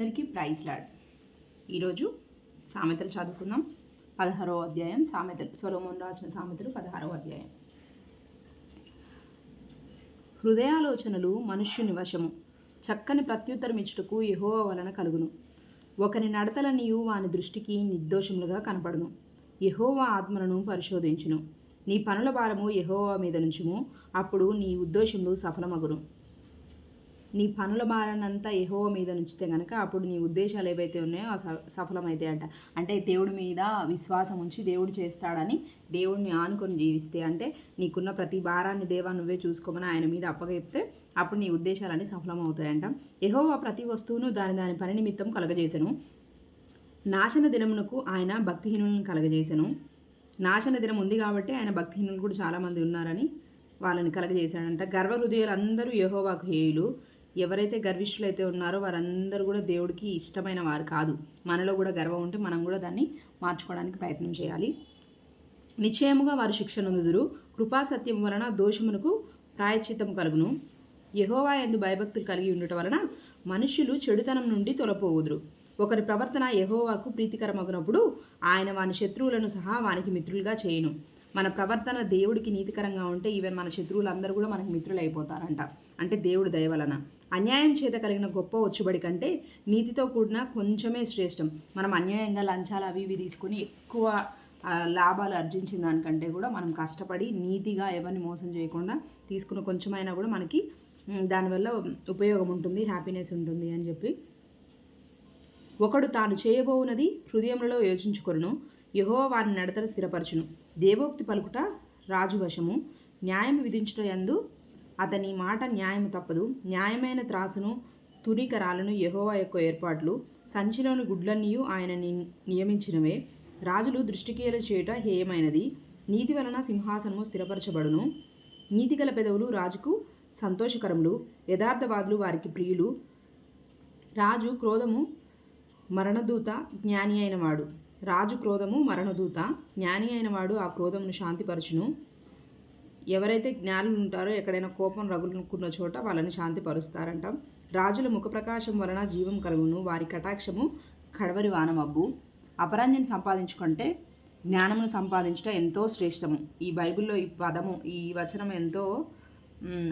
అందరికీ praise lord. ఈరోజు సామెతలు చదువుకుందాం. పదహారవ అధ్యాయం సామెతలు. స్వరమోన్ రాసిన సామెతలు పదహారవ అధ్యాయం. హృదయాలోచనలు మనుష్యుని వశము. చక్కని ప్రత్యుత్తరం ఇచ్చుటకు యెహోవా వలన కలుగును. ఒకని నడతలనియు వాని దృష్టికి నిర్దోషములుగా కనపడును. ఎహోవా ఆత్మలను పరిశోధించును. నీ పనుల భారము ఎహోవా మీద నుంచుము. అప్పుడు నీ ఉద్దేశములు సఫలమగును. నీ పనుల భారాన్నంతా ఎహో మీద నుంచితే కనుక అప్పుడు నీ ఉద్దేశాలు ఏవైతే ఉన్నాయో ఆ అంట అంటే దేవుడి మీద విశ్వాసం ఉంచి దేవుడు చేస్తాడని దేవుడిని ఆనుకొని జీవిస్తే అంటే నీకున్న ప్రతి భారాన్ని దేవా నువ్వే చూసుకోమని ఆయన మీద అప్పగెప్తే అప్పుడు నీ ఉద్దేశాలన్నీ సఫలమవుతాయంట. యెహోవా ప్రతి వస్తువును దాని దాని పని నిమిత్తం కలగజేసెను. నాశన దినమునకు ఆయన భక్తిహీనులను కలగజేసెను. నాశన దినం ఉంది కాబట్టి ఆయన భక్తిహీనులు కూడా చాలామంది ఉన్నారని వాళ్ళని కలగజేశాడంట. గర్వ హృదయాలు అందరూ యహోవాకు హేయులు. ఎవరైతే గర్విష్ఠులైతే ఉన్నారో వారందరూ కూడా దేవుడికి ఇష్టమైన వారు కాదు. మనలో కూడా గర్వం ఉంటే మనం కూడా దాన్ని మార్చుకోవడానికి ప్రయత్నం చేయాలి. నిశ్చయముగా వారు శిక్ష కృపా కృపాసత్యం వలన దోషమునకు ప్రాయశ్చిత్తం కలుగును. యహోవా ఎందు భయభక్తులు కలిగి ఉండటం వలన మనుషులు చెడుతనం నుండి తొలపోవుదురు ఒకరి ప్రవర్తన యహోవాకు ప్రీతికరమగునప్పుడు ఆయన వాని శత్రువులను సహా వానికి మిత్రులుగా చేయును. మన ప్రవర్తన దేవుడికి నీతికరంగా ఉంటే ఈవెన్ మన శత్రువులందరూ కూడా మనకి మిత్రులు అయిపోతారంట అంటే దేవుడు దయవలన అన్యాయం చేత కలిగిన గొప్ప వచ్చుబడి కంటే నీతితో కూడిన కొంచెమే శ్రేష్టం. మనం అన్యాయంగా లంచాలు అవి ఇవి తీసుకొని ఎక్కువ లాభాలు ఆర్జించిన దానికంటే కూడా మనం కష్టపడి నీతిగా ఎవరిని మోసం చేయకుండా తీసుకున్న కొంచెమైనా కూడా మనకి దానివల్ల ఉపయోగం ఉంటుంది హ్యాపీనెస్ ఉంటుంది అని చెప్పి. ఒకడు తాను చేయబోవునది హృదయంలో యోచించుకొను యహో వాని నడతను స్థిరపరచును. దేవోక్తి పలుకుట రాజు వశము. న్యాయం విధించుట యందు అతని మాట న్యాయము తప్పదు. న్యాయమైన త్రాసును తునికరాలను యహోవా యొక్క ఏర్పాట్లు సంచిలోని గుడ్లన్నీయు ఆయన ని- నియమించినవే. రాజులు దృష్టికీయలు చేయుట హేయమైనది. నీతి వలన సింహాసనము స్థిరపరచబడును. నీతిగల పెదవులు రాజుకు సంతోషకరములు. యథార్థవాదులు వారికి ప్రియులు. రాజు క్రోధము మరణదూత జ్ఞాని అయినవాడు. రాజు క్రోధము మరణదూత. జ్ఞాని అయినవాడు ఆ క్రోధమును శాంతిపరచును. ఎవరైతే జ్ఞానులు ఉంటారో ఎక్కడైనా కోపం రగులుకున్న చోట వాళ్ళని శాంతిపరుస్తారంట. రాజుల ముఖ ప్రకాశం వలన జీవం కలుగును. వారి కటాక్షము కడవరి వానమబ్బు. అపరంజని సంపాదించుకుంటే జ్ఞానమును సంపాదించడం ఎంతో శ్రేష్టము. ఈ బైబిల్లో ఈ పదము ఈ వచనం ఎంతో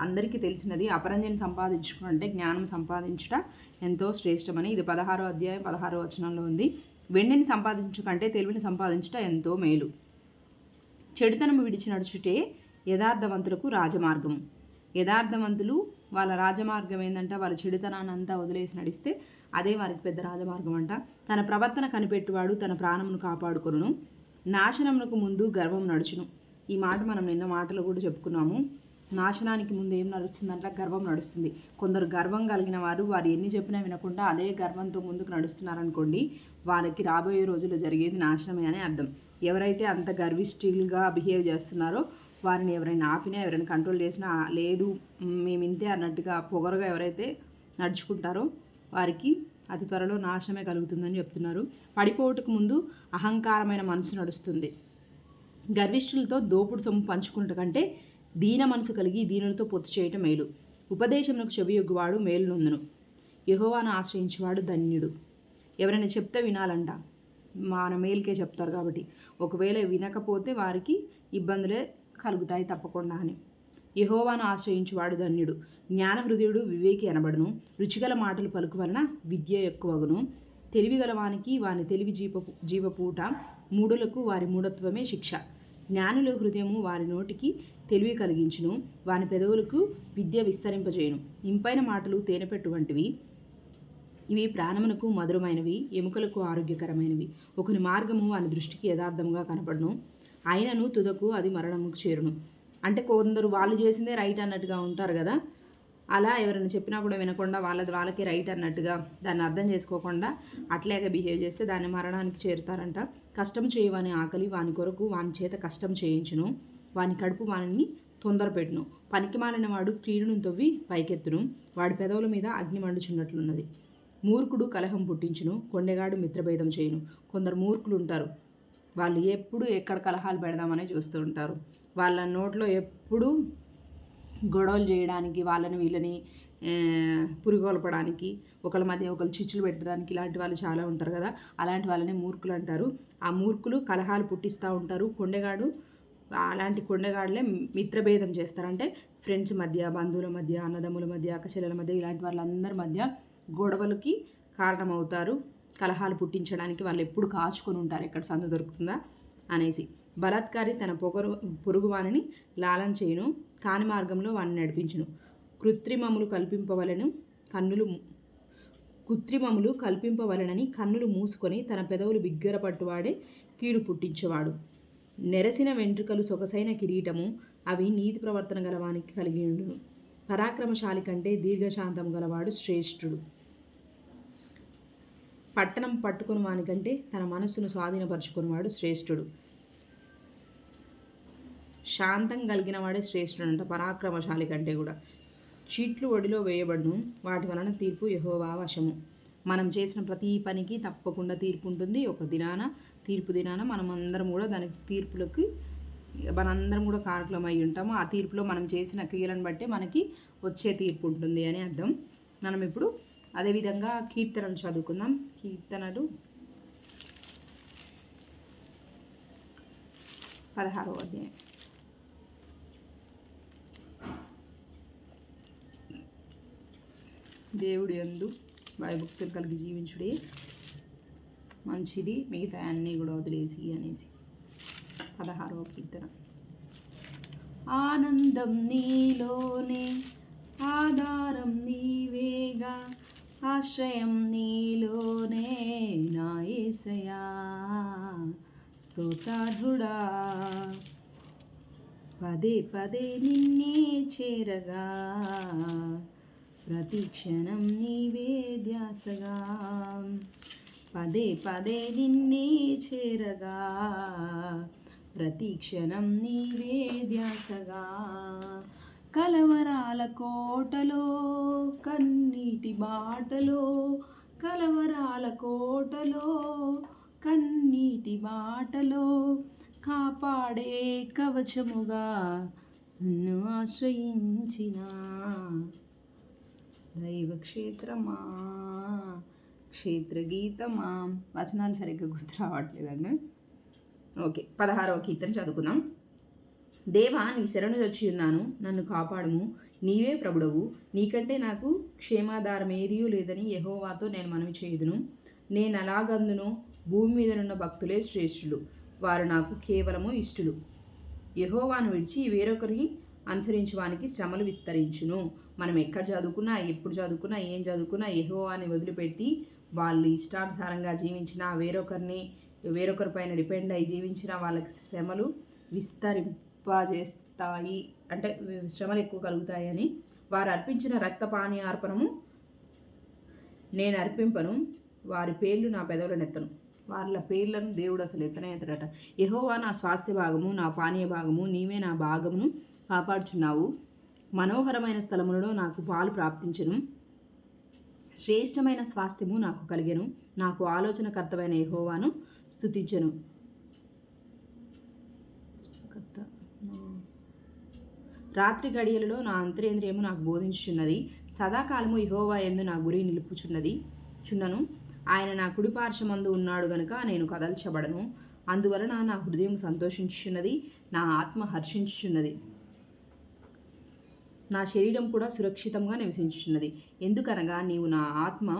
అందరికీ తెలిసినది. అపరంజని సంపాదించుకుంటే జ్ఞానం సంపాదించుట ఎంతో శ్రేష్టమని. ఇది పదహారో అధ్యాయం పదహారో వచనంలో ఉంది. వెండిని సంపాదించుకంటే తెలివిని సంపాదించుట ఎంతో మేలు. చెడుతనము విడిచి నడుచుటే యథార్థవంతులకు రాజమార్గము. యథార్థవంతులు వాళ్ళ రాజమార్గం ఏంటంటే వాళ్ళ చెడుతనాన్ని అంతా వదిలేసి నడిస్తే అదే వారికి పెద్ద రాజమార్గం అంట తన ప్రవర్తన కనిపెట్టువాడు తన ప్రాణమును కాపాడుకొనును. నాశనమునకు ముందు గర్వం నడుచును. ఈ మాట మనం నిన్న మాటలు కూడా చెప్పుకున్నాము. నాశనానికి ముందు ఏం నడుస్తుందంటే గర్వం నడుస్తుంది. కొందరు గర్వం కలిగిన వారు వారు ఎన్ని చెప్పినా వినకుండా అదే గర్వంతో ముందుకు నడుస్తున్నారనుకోండి వారికి రాబోయే రోజుల్లో జరిగేది నాశనమే అని అర్థం. ఎవరైతే అంత గర్విష్ఠులుగా బిహేవ్ చేస్తున్నారో వారిని ఎవరైనా ఆపినా ఎవరైనా కంట్రోల్ చేసినా లేదు మేము ఇంతే అన్నట్టుగా పొగరుగా ఎవరైతే నడుచుకుంటారో వారికి అతి త్వరలో నాశనమే కలుగుతుందని చెప్తున్నారు. పడిపోవటకు ముందు అహంకారమైన మనసు నడుస్తుంది. గర్విష్ఠులతో దోపుడు సొమ్ము పంచుకుంట కంటే దీన మనసు కలిగి దీనులతో పొత్తు చేయటం మేలు. ఉపదేశమునకు చెవియొగ్గువాడు మేలునొందును. యహోవాను ఆశ్రయించేవాడు ధన్యుడు. ఎవరైనా చెప్తే వినాలంట. మన మేలుకే చెప్తారు కాబట్టి. ఒకవేళ వినకపోతే వారికి ఇబ్బందులే కలుగుతాయి తప్పకుండా అని. యహోవాను ఆశ్రయించువాడు ధన్యుడు. జ్ఞాన హృదయుడు వివేకి అనబడును. రుచిగల మాటలు పలుకు వలన విద్య ఎక్కువగును. తెలివిగలవానికి వాని తెలివి జీవ జీవపూట మూడులకు వారి మూఢత్వమే శిక్ష. జ్ఞానుల హృదయము వారి నోటికి తెలివి కలిగించును. వాని పెదవులకు విద్య విస్తరింపజేయును. ఇంపైన మాటలు తేనెపెట్టు వంటివి. ఇవి ప్రాణమునకు మధురమైనవి ఎముకలకు ఆరోగ్యకరమైనవి. ఒకని మార్గము వాని దృష్టికి యథార్థముగా కనపడను ఆయనను తుదకు అది మరణముకు చేరును. అంటే కొందరు వాళ్ళు చేసిందే రైట్ అన్నట్టుగా ఉంటారు కదా. అలా ఎవరైనా చెప్పినా కూడా వినకుండా వాళ్ళది వాళ్ళకే రైట్ అన్నట్టుగా దాన్ని అర్థం చేసుకోకుండా అట్లాగే బిహేవ్ చేస్తే దాన్ని మరణానికి చేరుతారంట. కష్టం చేయవని ఆకలి వాని కొరకు వాని చేత కష్టం చేయించును. వాని కడుపు వానిని తొందరపెట్టును. పనికి మాలిన వాడు క్రీడును తవ్వి పైకెత్తును. వాడి పెదవుల మీద అగ్ని మండుచున్నట్లున్నది. మూర్ఖుడు కలహం పుట్టించును. కొండెగాడు మిత్రభేదం చేయును. కొందరు మూర్ఖులు ఉంటారు వాళ్ళు ఎప్పుడు ఎక్కడ కలహాలు పెడదామని చూస్తూ ఉంటారు. వాళ్ళ నోట్లో ఎప్పుడు గొడవలు చేయడానికి వాళ్ళని వీళ్ళని పురిగొల్పడానికి ఒకళ్ళ మధ్య ఒకళ్ళు చిచ్చులు పెట్టడానికి ఇలాంటి వాళ్ళు చాలా ఉంటారు కదా. అలాంటి వాళ్ళని మూర్ఖులు అంటారు. ఆ మూర్ఖులు కలహాలు పుట్టిస్తూ ఉంటారు. కొండగాడు అలాంటి కొండగాడులే మిత్రభేదం చేస్తారు. అంటే ఫ్రెండ్స్ మధ్య బంధువుల మధ్య అన్నదమ్ముల మధ్య అక్కచెల్లెల మధ్య ఇలాంటి వాళ్ళందరి మధ్య గొడవలకి కారణమవుతారు. కలహాలు పుట్టించడానికి వాళ్ళు ఎప్పుడు కాచుకొని ఉంటారు. ఎక్కడ సందు దొరుకుతుందా అనేసి. బలాత్కారి తన పొగరు పొరుగువాణిని లాలన చేయను. కాని మార్గంలో వాడిని నడిపించును. కృత్రిమములు కల్పింపవలను కన్నులు కృత్రిమములు కల్పింపవలనని కన్నులు మూసుకొని తన పెదవులు బిగ్గరపట్టువాడే కీడు పుట్టించేవాడు. నెరసిన వెంట్రుకలు సొగసైన కిరీటము అవి నీతి ప్రవర్తన గలవానికి కలిగి ఉండును పరాక్రమశాలి కంటే దీర్ఘశాంతం గలవాడు శ్రేష్ఠుడు. పట్టణం పట్టుకుని వానికంటే తన మనస్సును స్వాధీనపరచుకునేవాడు శ్రేష్ఠుడు. శాంతం కలిగిన వాడే శ్రేష్ఠుడు అంట పరాక్రమశాలి కంటే కూడా. చీట్లు ఒడిలో వేయబడును వాటి వలన తీర్పు యహోవా వశము. మనం చేసిన ప్రతి పనికి తప్పకుండా తీర్పు ఉంటుంది ఒక దినాన తీర్పు దినాన మనం అందరం కూడా దానికి తీర్పులకి మనందరం కూడా కారకులం అయి ఉంటాము. ఆ తీర్పులో మనం చేసిన క్రియలను బట్టే మనకి వచ్చే తీర్పు ఉంటుంది అని అర్థం. మనం ఇప్పుడు అదేవిధంగా కీర్తనలు చదువుకుందాం. కీర్తనలు పదహారవ అధ్యాయం. దేవుడి యందు భయభక్తులు కలిగి జీవించుడే. మంచిది మిగతా అన్నీ కూడా వదిలేసి అనేసి. పదహారవ కీర్తన. ఆనందం నీలోనే ఆధారం నీవేగా ఆశ్రయం నీలోనే నా ఏసయా. స్తోత్రాఢుడా పదే పదే నిన్నే చేరగా. ప్రతి క్షణం నీవే ధ్యాసగా. పదే పదే నిన్నే చేరగా. ప్రతి క్షణం నీవే ధ్యాసగా. కలవరాల కోటలో కన్నీటి బాటలో కలవరాల కోటలో కన్నీటి బాటలో కాపాడే కవచముగా నన్ను ఆశ్రయించిన. దైవక్షేత్రమా? క్షేత్రగీతమా? వచనాలు సరిగ్గా గుర్తు రావట్లేదండి. ఓకే పదహారవ కీర్తన చదువుకుందాం. దేవా నీ శరణు వచ్చి ఉన్నాను నన్ను కాపాడుము. నీవే ప్రభుడవు. నీకంటే నాకు క్షేమాధారం ఏదియూ లేదని యహోవాతో నేను మనవి చేయుదును. నేను అలాగందును భూమి మీదనున్న భక్తులే శ్రేష్ఠులు. వారు నాకు కేవలము ఇష్టులు. యహోవాను విడిచి వేరొకరిని అనుసరించువానికి శ్రమలు విస్తరించును. మనం ఎక్కడ చదువుకున్నా ఎప్పుడు చదువుకున్నా ఏం చదువుకున్నా యెహోవాని వదిలిపెట్టి వాళ్ళు ఇష్టానుసారంగా జీవించిన వేరొకరిని వేరొకరి పైన డిపెండ్ అయి జీవించిన వాళ్ళకి శ్రమలు విస్తరింపజేస్తాయి. అంటే శ్రమలు ఎక్కువ కలుగుతాయని వారు అర్పించిన రక్తపాని అర్పణము నేను అర్పింపను వారి పేర్లు నా పెదవులను ఎత్తను వాళ్ళ పేర్లను దేవుడు అసలు ఎత్తనే ఎత్తడట. యహోవా నా స్వాస్థ్య భాగము నా పానీయ భాగము నీవే నా భాగమును కాపాడుచున్నావు. మనోహరమైన స్థలములలో నాకు పాలు ప్రాప్తించను. శ్రేష్టమైన స్వాస్థ్యము నాకు కలిగెను. నాకు ఆలోచనకర్తమైన యెహోవాను స్తుతించెను. రాత్రి గడియలలో నా అంతరేంద్రియము నాకు బోధించుచున్నది. సదాకాలము ఇహోవా ఎందు నా గురి నిలుపుచున్నది. చున్నను. ఆయన నా కుడిపార్శ్వమందు ఉన్నాడు గనుక నేను కదల్చబడను. అందువలన నా హృదయం సంతోషించుచున్నది. నా ఆత్మ హర్షించుచున్నది. నా శరీరం కూడా సురక్షితంగా నివసించుచున్నది. ఎందుకనగా నీవు నా ఆత్మ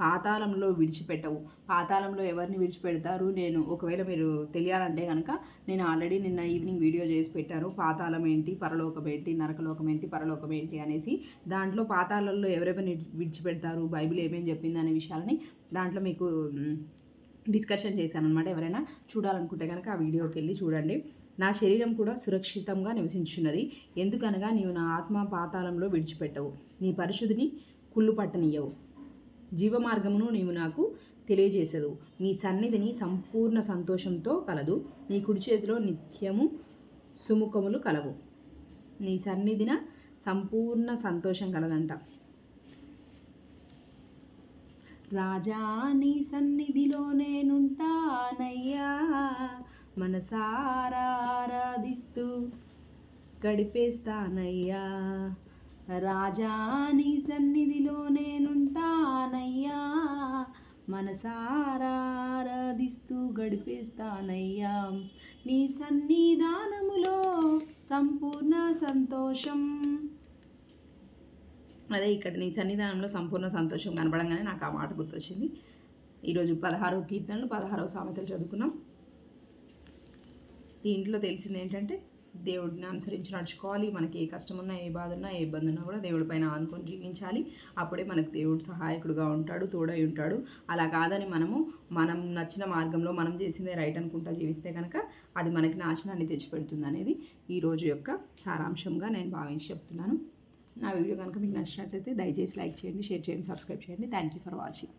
పాతాళంలో విడిచిపెట్టవు. పాతాళంలో ఎవరిని విడిచిపెడతారు? నేను ఒకవేళ మీరు తెలియాలంటే కనుక నేను ఆల్రెడీ నిన్న ఈవినింగ్ వీడియో చేసి పెట్టాను పాతాళం ఏంటి? పరలోకం ఏంటి? నరకలోకం ఏంటి? పరలోకం ఏంటి? అనేసి దాంట్లో పాతాళంలో ఎవరెవరిని విడిచిపెడతారు? బైబిల్ ఏమేమి చెప్పింది అనే విషయాలని దాంట్లో మీకు డిస్కషన్ చేశాను అనమాట ఎవరైనా చూడాలనుకుంటే కనుక ఆ వీడియోకి వెళ్ళి చూడండి. నా శరీరం కూడా సురక్షితంగా నివసించున్నది. ఎందుకనగా నీవు నా ఆత్మ పాతాళంలో విడిచిపెట్టవు. నీ పరిశుద్ధిని కుళ్ళు పట్టనియ్యవు జీవమార్గమును నీవు నాకు తెలియజేసదు నీ సన్నిధిని సంపూర్ణ సంతోషంతో కలదు. నీ కుడి చేతిలో నిత్యము సుముఖములు కలవు. నీ సన్నిధిన సంపూర్ణ సంతోషం కలదంట. రాజా నీ సన్నిధిలో నేనుంటానయ్యా. మనసారా ఆరాధిస్తూ గడిపేస్తానయ్యా. రాజా నీ సన్నిధిలో నేనుంటానయ్యా. మనసారా ఆరాధిస్తూ గడిపేస్తానయ్యా. నీ సన్నిధానములో సంపూర్ణ సంతోషం. అదే ఇక్కడ నీ సన్నిధానంలో సంపూర్ణ సంతోషం కనపడంగానే నాకు ఆ మాట గుర్తొచ్చింది. ఈరోజు పదహారవ కీర్తనలు పదహారవ సామెతలు చదువుకున్నాం. దీంట్లో తెలిసింది ఏంటంటే దేవుడిని అనుసరించి నడుచుకోవాలి. మనకి ఏ కష్టం ఉన్నా ఏ బాధ ఉన్నా ఏ ఇబ్బంది ఉన్నా కూడా దేవుడి పైన ఆనుకొని జీవించాలి. అప్పుడే మనకు దేవుడు సహాయకుడుగా ఉంటాడు తోడై ఉంటాడు. అలా కాదని మనము మనం నచ్చిన మార్గంలో మనం చేసిందే రైట్ అనుకుంటా జీవిస్తే కనుక అది మనకి నాశనాన్ని తెచ్చిపెడుతుంది అనేది ఈ రోజు యొక్క సారాంశంగా నేను భావించి చెప్తున్నాను. నా వీడియో కనుక మీకు నచ్చినట్లయితే దయచేసి లైక్ చేయండి షేర్ చేయండి సబ్స్క్రైబ్ చేయండి. Thank you for watching.